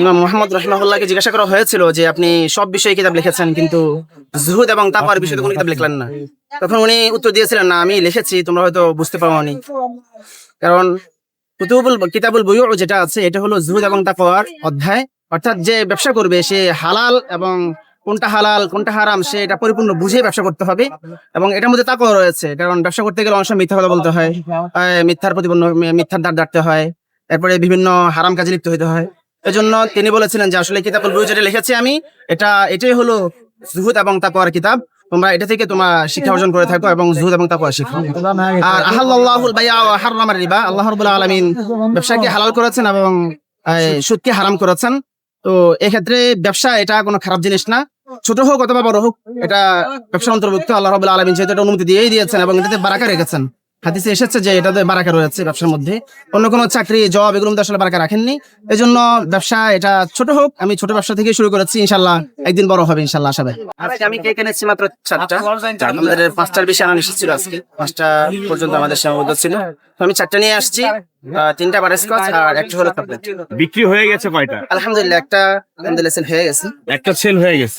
ইমাম মোহাম্মদ রহিমাহুল্লাহকে জিজ্ঞাসা করা হয়েছিল যে আপনি সব বিষয়ে কিতাব লিখেছেন, কিন্তু জুহুদ এবং তাকওয়ার বিষয়ে কোনো কিতাব লিখলেন না। তখন উনি উত্তর দিয়েছিলেন, না, আমি লিখেছি, তোমরা হয়তো বুঝতে কারণ কুতুবুল, কিতাবুল যেটা আছে, এটা হলো জুহুদ এবং অধ্যায়। অর্থাৎ যে ব্যবসা করবে, সে হালাল এবং কোনটা হালাল, কোনটা হারাম, সে এটা পরিপূর্ণ বুঝে ব্যবসা করতে হবে। এবং এটার মধ্যে তাকওয়া রয়েছে, কারণ ব্যবসা করতে গেলে অনেক সময় মিথ্যা কথা বলতে হয় মিথ্যার প্রতিপন্ন মিথ্যার দাঁড় ডাকতে হয়, এরপরে বিভিন্ন হারাম কাজে লিপ্ত হতে হয়। এজন্য তিনি বলেছিলেন যে আসলে কিতাবুল বই যেটা লিখেছি আমি। এটা, এটাই হলো জুহুদ এবং তাকওয়ার কিতাব। তোমরা এটা থেকে তোমরা শিক্ষা অর্জন করে থাকো এবং জুহুদ এবং তাকওয়া শিখো। আর আহাল্লাহুল বাইয়া ওয়া হাররামার রিবা, আল্লাহ রাব্বুল আলামিন ব্যবসাকে হালাল করেছেন এবং সুদকে হারাম করেছেন। তো এক্ষেত্রে ব্যবসা এটা কোনো খারাপ জিনিস না। ছোট হোক অথবা বড় হোক, এটা ব্যবসার অন্তর্ভুক্ত আল্লাহ রাব্বুল আলামিন যেহেতু এটা অনুমতি দিয়েই দিয়েছেন এবং এটাতে বারাকা রেখেছেন। হাদিসে এসেছে যে এটাতে বারাকা রয়েছে ব্যবসার মধ্যে। অন্য কোনো চাকরি জব এগুলো মধ্যে আসলে বারাকা রাখেননি। এই জন্য ব্যবসা এটা ছোট হোক আমি ছোট ব্যবসা থেকে শুরু করেছি ইনশাল্লাহ একদিন বড় হবে ইনশাল্লাহ করি। আজকে আমি কেক এনেছি মাত্র চারটা? আমাদের পাঁচটার বেশি আনা নিষেধ ছিল আজকে। পাঁচটা পর্যন্ত আমাদের সীমাবদ্ধ ছিল। আমি চারটা নিয়ে আসছি। তিনটা বাটারস্কচ আর একটা হলো চকলেট বিক্রি হয়ে গেছে কয়টা? আলহামদুলিল্লাহ একটা আলহামদুলিল্লাহ sell হয়ে গেছে। একটা সেল হয়ে গেছে।